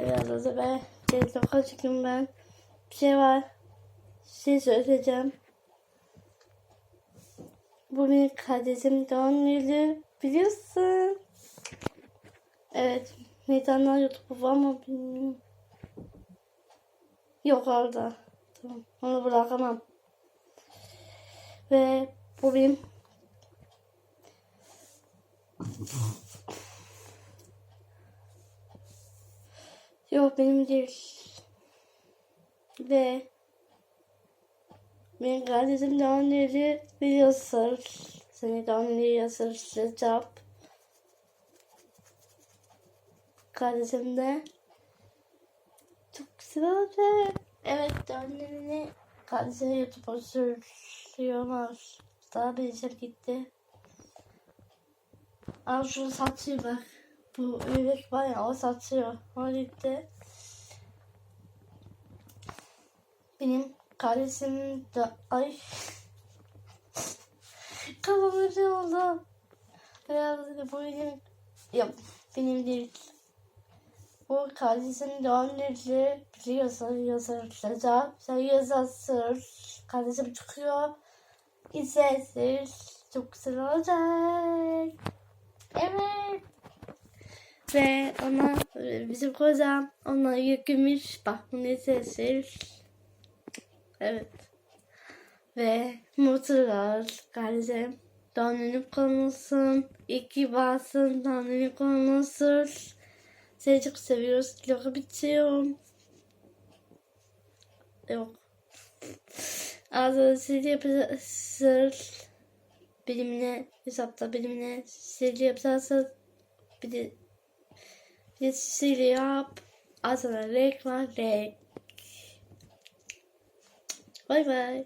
Seviyoruz ve çok acıkım ben. Bir şey var. Şey söyleyeceğim. Bu benim kardeşim doğum günü biliyorsun. Evet. Neytanlar YouTube var mı bilmiyorum. Yok orada. Tamam. Onu bırakamam. Ve bu benim Yok benim değil. Ve benim kardeşim Daniel'i biliyorsun. Seni Daniel'i yazıracağım. Kardeşim de çok güzel olacak. Evet Daniel'ini kardeşine YouTube'a sürüyorlar. Daha bir gitti. Al şunu satıyor bak. Bu ya o satıyor. Gitti. Benim kardeşim de ay kafam şey oldu. Herhalde bu benim yok benim değil. Bu kardeşim doğum günü biliyorsun yazaracağım. Sen yazarsın. Kardeşim çıkıyor. İzlersin. Çok güzel olacak. Evet. Ve ona bizim kozam ona yükümüş. Bak bunu izlersin. Evet. Ve mutlular kardeşim. Doğum günü konulsun. İyi ki varsın. Doğum günü konulsun. Seni çok seviyoruz. Vlogu bitiyorum. Yok. Ağzını sil yapacağız. Benimle hesapta benimle sil yapacaksın. Bir de It's see the up as an next Monday. Bye bye.